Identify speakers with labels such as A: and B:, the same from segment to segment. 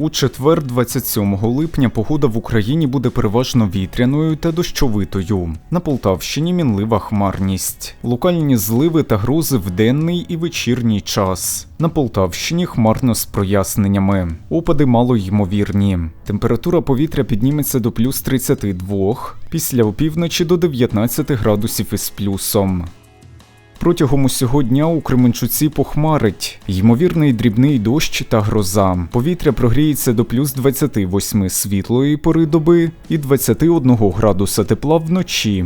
A: У четвер, 27 липня, погода в Україні буде переважно вітряною та дощовитою. На Полтавщині мінлива хмарність, локальні зливи та грози в денний і вечірній час. На Полтавщині хмарно з проясненнями. Опади малоймовірні. Температура повітря підніметься до плюс 32, після опівночі до 19 градусів із плюсом. Протягом усього дня у Кременчуці похмарить, ймовірний дрібний дощ та гроза. Повітря прогріється до плюс 28 світлої пори доби і 21 градуса тепла вночі.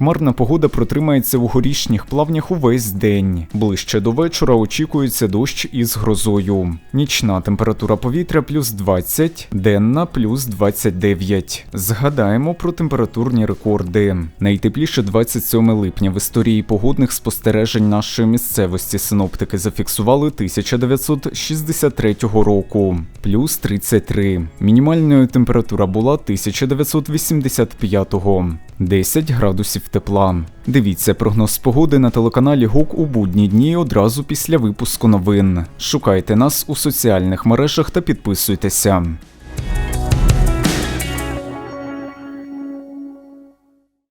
A: Хмарна погода протримається у горішніх плавнях увесь день. Ближче до вечора очікується дощ із грозою. Нічна температура повітря плюс 20, денна плюс 29. Згадаємо про температурні рекорди. Найтепліше 27 липня в історії погодних спостережень нашої місцевості синоптики зафіксували 1963 року. Плюс 33. Мінімальною температура була 1985-го. 10 градусів тепла. Дивіться прогноз погоди на телеканалі ГОК у будні дні одразу після випуску новин. Шукайте нас у соціальних мережах та підписуйтеся.